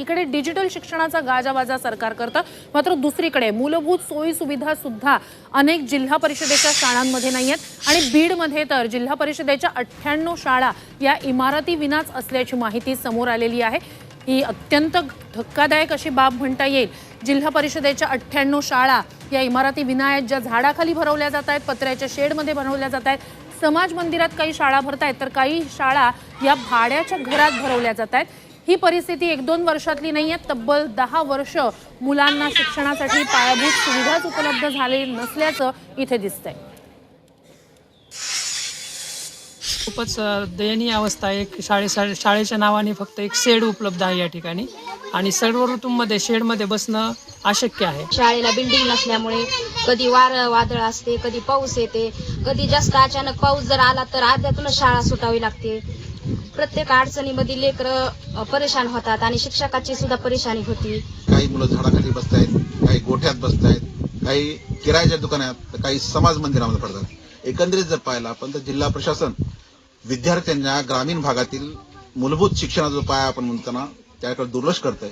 एकीकडे डिजिटल शिक्षणाचा गाजावाजा सरकार करतं मात्र दुसरीकडे मूलभूत सोयी सुविधा सुद्धा अनेक जिल्हा परिषदेच्या शाळांमध्ये नाही आहेत. आणि बीडमध्ये तर जिल्हा परिषदेच्या अठ्ठ्याण्णव शाळा या इमारती विनाच असल्याची माहिती समोर आलेली आहे. ही अत्यंत धक्कादायक अशी बाब म्हणता येईल. जिल्हा परिषदेच्या अठ्ठ्याण्णव शाळा या इमारती विना आहेत ज्या झाडाखाली भरवल्या जात आहेत पत्र्याच्या शेडमध्ये भरवल्या जात आहेत समाज मंदिरात काही शाळा भरत आहेत तर काही शाळा या भाड्याच्या घरात भरवल्या जात आहेत. ही परिस्थिती एक दोन वर्षातली नाही आहे तब्बल दहा वर्ष मुलांना शिक्षणासाठी पायाभूत सुविधाच उपलब्ध झाले नसल्याचं इथे दिसतंय. खूपच दयनीय अवस्था आहे. एक शाळे- शाळेच्या नावाने फक्त एक शेड उपलब्ध आहे या ठिकाणी. आणि सर्व ऋतूंमध्ये शेडमध्ये बसणं अशक्य आहे. शाळेला बिल्डिंग नसल्यामुळे कधी वार वादळ असते कधी पाऊस येते कधी जास्त अचानक पाऊस जर आला तर अर्ध्यातूनच शाळा सुटावी लागते. प्रत्येक अडचणीमध्ये लेकरं परेशान होतात आणि शिक्षकाची सुद्धा परेशानी होती. काही मुलं झाडाखाली बसतायत काही गोठ्यात बसतायत काही किरायाच्या दुकानात तर काही समाज मंदिरामध्ये पडतात. एकंदरीत जर पाहिला आपण तर जिल्हा प्रशासन विद्यार्थ्यांच्या ग्रामीण भागातील मूलभूत शिक्षणाचा जो पाया आपण म्हणताना त्याकडे दुर्लक्ष करतोय.